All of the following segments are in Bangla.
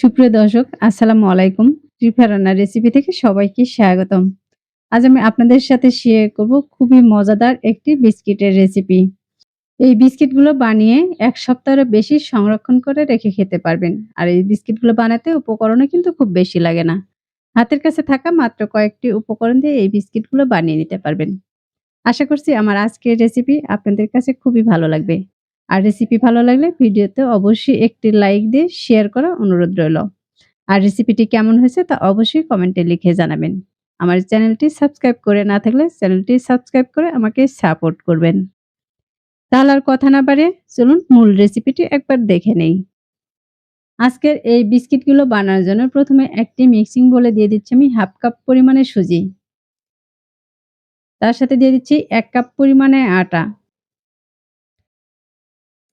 সুপ্রিয় দর্শক, আসসালামু আলাইকুম। রিফা রান্নার রেসিপি থেকে সবাইকে স্বাগতম। আজ আমি আপনাদের সাথে শেয়ার করব খুবই মজাদার একটি বিস্কিটের রেসিপি। এই বিস্কিটগুলো বানিয়ে এক সপ্তাহের বেশি সংরক্ষণ করে রেখে খেতে পারবেন। আর এই বিস্কিটগুলো বানাতে উপকরণও কিন্তু খুব বেশি লাগে না। হাতের কাছে থাকা মাত্র কয়েকটি উপকরণ দিয়ে এই বিস্কিটগুলো বানিয়ে নিতে পারবেন। আশা করছি আমার আজকের রেসিপি আপনাদের কাছে খুবই ভালো লাগবে। আর রেসিপি ভালো লাগলে ভিডিওতে অবশ্যই একটি লাইক দিয়ে শেয়ার করা অনুরোধ রইল। আর রেসিপিটি কেমন হয়েছে তা অবশ্যই কমেন্টে লিখে জানাবেন। আমার চ্যানেলটি সাবস্ক্রাইব করে না থাকলে চ্যানেলটি সাবস্ক্রাইব করে আমাকে সাপোর্ট করবেন। তাহলে আর কথা না পারে চলুন মূল রেসিপিটি একবার দেখে নেই। আজকের এই বিস্কিটগুলো বানানোর জন্য প্রথমে একটি মিক্সিং বলে দিয়ে দিচ্ছি আমি হাফ কাপ পরিমাণে সুজি। তার সাথে দিয়ে দিচ্ছি এক কাপ পরিমাণে আটা।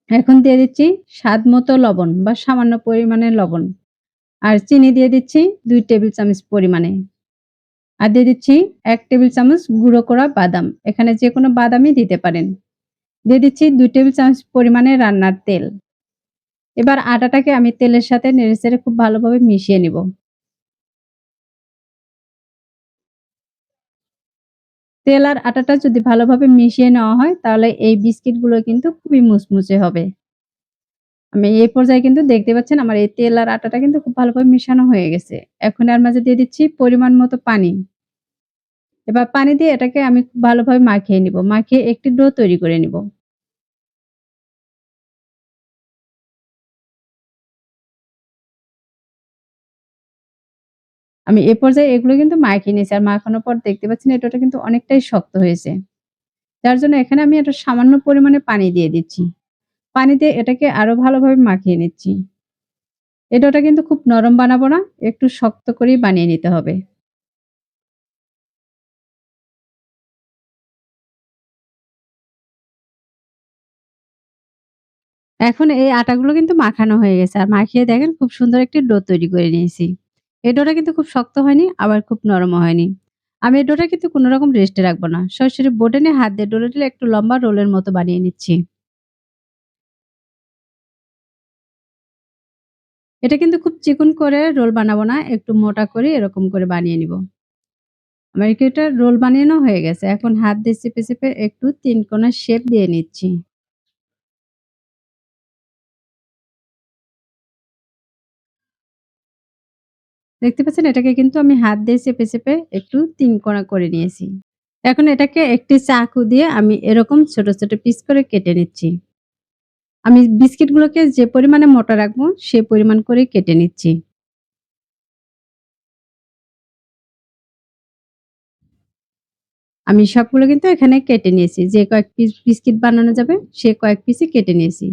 এখন দিয়ে দিচ্ছি স্বাদ মতো লবণ বা সামান্য পরিমাণে লবণ। আর চিনি দিয়ে দিচ্ছি দুই টেবিল চামচ পরিমাণে। আর দিয়ে দিচ্ছি এক টেবিল চামচ গুঁড়ো করা বাদাম। এখানে যেকোনো বাদামই দিতে পারেন। দিয়ে দিচ্ছি দুই টেবিল চামচ পরিমাণে রান্নার তেল। এবার আটাটাকে আমি তেলের সাথে নেড়েচেড়ে খুব ভালোভাবে মিশিয়ে নিব। তেল আর আটাটা যদি ভালোভাবে মিশিয়ে নেওয়া হয়, তাহলে এই বিস্কিটগুলো কিন্তু খুবই মুচমুচে হবে। আমি এই পর্যায়ে কিন্তু দেখতে পাচ্ছেন আমার এই তেল আর আটাটা কিন্তু খুব ভালোভাবে মিশানো হয়ে গেছে। এখন আর মাঝে দিয়ে দিচ্ছি পরিমাণ মতো পানি। এবার পানি দিয়ে এটাকে আমি খুব ভালোভাবে মাখিয়ে নিব। মাখিয়ে একটি ডো তৈরি করে নিব। আমি এ পর্যায়ে এগুলো কিন্তু মাখিয়ে নিয়েছি। আর মাখানোর পর দেখতে পাচ্ছেন এই ডোটা কিন্তু অনেকটাই শক্ত হয়েছে। যার জন্য এখানে আমি একটা সামান্য পরিমাণে পানি দিয়ে দিচ্ছি। পানি দিয়ে এটাকে আরও ভালোভাবে মাখিয়ে নিচ্ছি। এই ডোটা কিন্তু খুব নরম বানাবো না, একটু শক্ত করেই বানিয়ে নিতে হবে। এখন এই আটাগুলো কিন্তু মাখানো হয়ে গেছে। আর মাখিয়ে দেখেন খুব সুন্দর একটি ডো তৈরি করে নিয়েছি। এই ডোটা কিন্তু খুব শক্ত হয়নি, আবার খুব নরমও হয়নি। আমি এই ডোটা কিন্তু কোনো রকম রেস্টে রাখব না। সরাসরি বোর্ডে নিয়ে হাত দিয়ে ডলে, একটু লম্বা রোলের মতো বানিয়ে নিচ্ছি। এটা কিন্তু খুব চিকন করে রোল বানাবো না, একটু মোটা করে এরকম করে বানিয়ে নিব। আমার এটা রোল বানানো হয়ে গেছে। এখন হাত দিয়ে চেপে, চেপে একটু ৩ কোণা শেপ দিয়ে নিচ্ছি। দেখতে পাচ্ছেন এটাকে কিন্তু আমি হাত দিয়ে চেপে, চেপে একটু ৩ কোণা করে নিয়েছি। এখন এটাকে একটি চাকু দিয়ে আমি এরকম ছোট, ছোট পিস করে কেটে নিচ্ছি। আমি বিস্কিটগুলোকে যে পরিমাণে মোটা রাখব সে পরিমাণ করে কেটে নিচ্ছি। আমি সবগুলো কিন্তু এখানে কেটে নিয়েছি। যে কয়েক পিস বিস্কিট বানানো যাবে সে কয়েক পিসই কেটে নিয়েছি।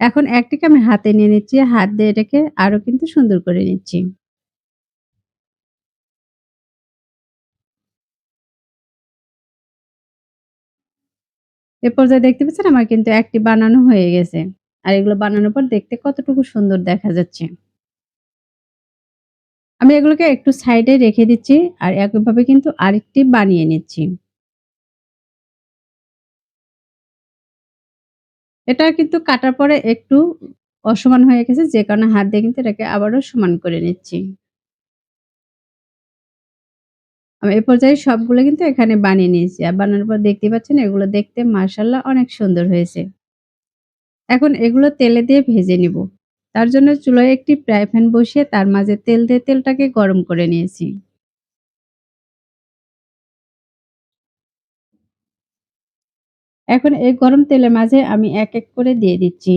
এখন একটিকে আমি হাতে নিয়ে নিচ্ছি। হাত দিয়ে এটাকে আরও কিন্তু সুন্দর করে নিচ্ছি। এ পর্যায়ে দেখতে পাচ্ছেন আমার কিন্তু একটি বানানো হয়ে গেছে। আর এগুলো বানানোর পর দেখতে কতটুকু সুন্দর দেখা যাচ্ছে। আমি এগুলোকে একটু সাইডে রেখে দিচ্ছি আর একইভাবে কিন্তু আরেকটি বানিয়ে নিচ্ছি। এটা কিন্তু কাটার পরে একটু অসমান হয়ে গেছে, যে কারণে হাত দিয়ে কিন্তু এটাকে আবারও সমান করে নিচ্ছি। আমি এ পর্যায়ে সবগুলো কিন্তু এখানে বানিয়ে নিয়েছি। আর বানানোর পর দেখতেই পাচ্ছেন এগুলো দেখতে মাশাআল্লাহ অনেক সুন্দর হয়েছে। এখন এগুলো তেলে দিয়ে ভেজে নিব। তার জন্য চুলায় একটি ফ্রাই প্যান বসিয়ে তার মাঝে তেল দিয়ে তেলটাকে গরম করে নিয়েছি। এখন এই গরম তেলের মাঝে আমি এক, এক করে দিয়ে দিচ্ছি।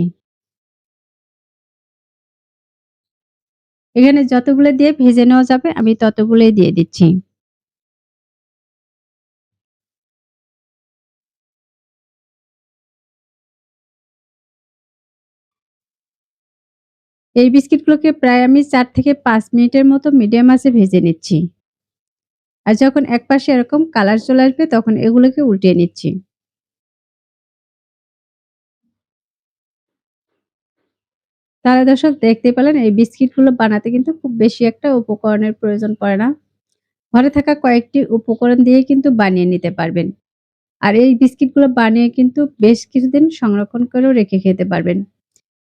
এখানে যতগুলো দিয়ে ভেজে নেওয়া যাবে আমি ততগুলোই দিয়ে দিচ্ছি। এই বিস্কিটগুলোকে প্রায় আমি চার থেকে ৫ মিনিটের মতো মিডিয়াম আঁচে ভেজে নিচ্ছি। আর যখন এক পাশে এরকম কালার চলে আসবে, তখন এগুলোকে উল্টিয়ে নিচ্ছি। তাহলে দর্শক দেখতে পেলেন, এই বিস্কিটগুলো বানাতে কিন্তু খুব বেশি একটা উপকরণের প্রয়োজন পড়ে না। ঘরে থাকা কয়েকটি উপকরণ দিয়ে কিন্তু বানিয়ে নিতে পারবেন। আর এই বিস্কিটগুলো বানিয়ে কিন্তু বেশ কিছুদিন সংরক্ষণ করেও রেখে খেতে পারবেন।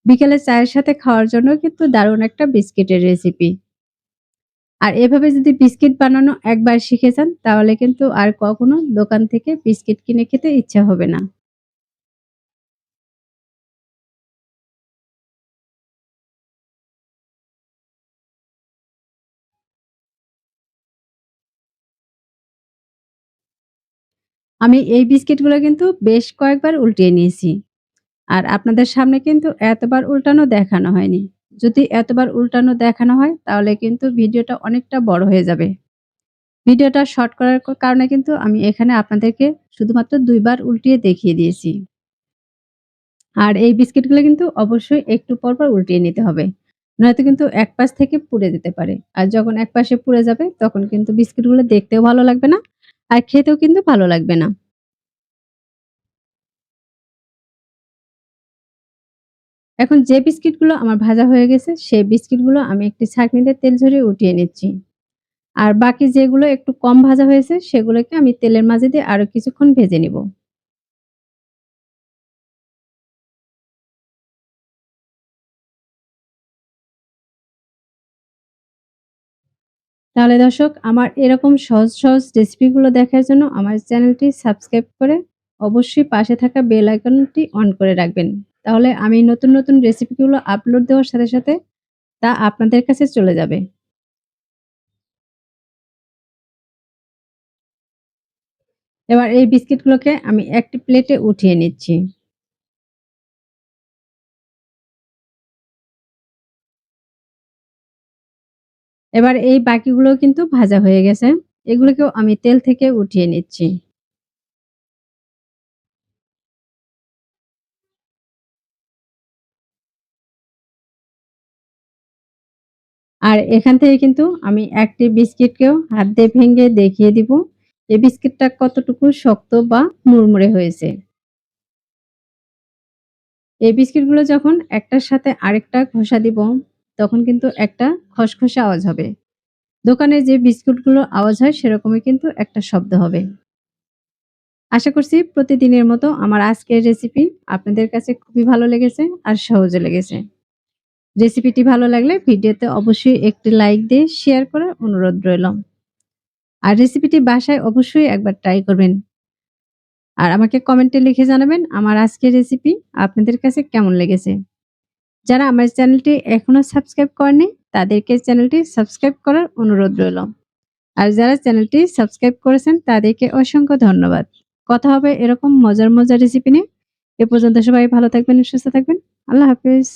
বিকেলে চায়ের সাথে খাওয়ার জন্য কিন্তু দারুণ একটা বিস্কিটের রেসিপি। আর এভাবে যদি বিস্কিট বানানো একবার শিখে যান, তাহলে কিন্তু আর কখনো দোকান থেকে বিস্কিট কিনে খেতে ইচ্ছা হবে না। আমি এই বিস্কিটগুলো কিন্তু বেশ কয়েকবার উল্টিয়ে নিয়েছি। আর আপনাদের সামনে কিন্তু এতবার উল্টানো দেখানো হয়নি। যদি এতবার উল্টানো দেখানো হয় তাহলে কিন্তু ভিডিওটা অনেকটা বড় হয়ে যাবে। ভিডিওটা শর্ট করার কারণে কিন্তু আমি এখানে আপনাদেরকে শুধুমাত্র ২ বার উল্টিয়ে দেখিয়ে দিয়েছি। আর এই বিস্কিটগুলো কিন্তু অবশ্যই একটু পর, পর উল্টিয়ে নিতে হবে। নয়তো কিন্তু এক পাশ থেকে পুড়ে যেতে পারে। আর যখন এক পাশে পুড়ে যাবে তখন কিন্তু বিস্কিটগুলো দেখতেও ভালো লাগবে না, আর খেতেও কিন্তু ভালো লাগবে না। এখন যে বিস্কিটগুলো আমার ভাজা হয়ে গেছে সেই বিস্কিটগুলো আমি একটি ছাঁকনিতে তেল ঝরিয়ে উঠিয়ে নিচ্ছি। আর বাকি যেগুলো একটু কম ভাজা হয়েছে সেগুলোকে আমি তেলের মাঝে দিয়ে আরও কিছুক্ষণ ভেজে নিব। তাহলে দর্শক আমার এরকম সহজ, সহজ রেসিপিগুলো দেখার জন্য আমার চ্যানেলটি সাবস্ক্রাইব করে অবশ্যই পাশে থাকা বেল আইকনটি অন করে রাখবেন। তাহলে আমি নতুন, নতুন রেসিপিগুলো আপলোড দেওয়ার সাথে, সাথে তা আপনাদের কাছে চলে যাবে। এবার এই বিস্কিটগুলোকে আমি একটি প্লেটে উঠিয়ে নিচ্ছি। এবার এই বাকিগুলো কিন্তু ভাজা হয়ে গেছে। এগুলোকেও আমি তেল থেকে উঠিয়ে নিচ্ছি। আর এখান থেকে কিন্তু আমি একটি বিস্কিটকেও হাত দিয়ে ভেঙে দেখিয়ে দিব এই বিস্কিটটা কতটুকু শক্ত বা মুড়মুড়ে হয়েছে। এই বিস্কিটগুলো যখন একটার সাথে আরেকটা ঘষা দিব, তখন কিন্তু একটা খসখসে আওয়াজ হবে। দোকানে যে বিস্কুটগুলো আওয়াজ হয়, সেরকমই কিন্তু একটা শব্দ হবে। আশা করছি প্রতিদিনের মতো আমার আজকের রেসিপি আপনাদের কাছে খুবই ভালো লেগেছে আর সহজও লেগেছে। রেসিপিটি ভালো লাগলে ভিডিওতে অবশ্যই একটি লাইক দিয়ে শেয়ার করার অনুরোধ রইল। আর রেসিপিটি বাসায় অবশ্যই একবার ট্রাই করবেন। আর আমাকে কমেন্টে লিখে জানাবেন আমার আজকের রেসিপি আপনাদের কাছে কেমন লেগেছে। যারা আমার চ্যানেলটি এখনও সাবস্ক্রাইব করেনি তাদেরকে চ্যানেলটি সাবস্ক্রাইব করার অনুরোধ রইল। আর যারা চ্যানেলটি সাবস্ক্রাইব করেছেন তাদেরকে অসংখ্য ধন্যবাদ। কথা হবে এরকম মজার, মজার রেসিপি নিয়ে। এ পর্যন্ত সবাই ভালো থাকবেন, সুস্থ থাকবেন। আল্লাহ হাফেজ।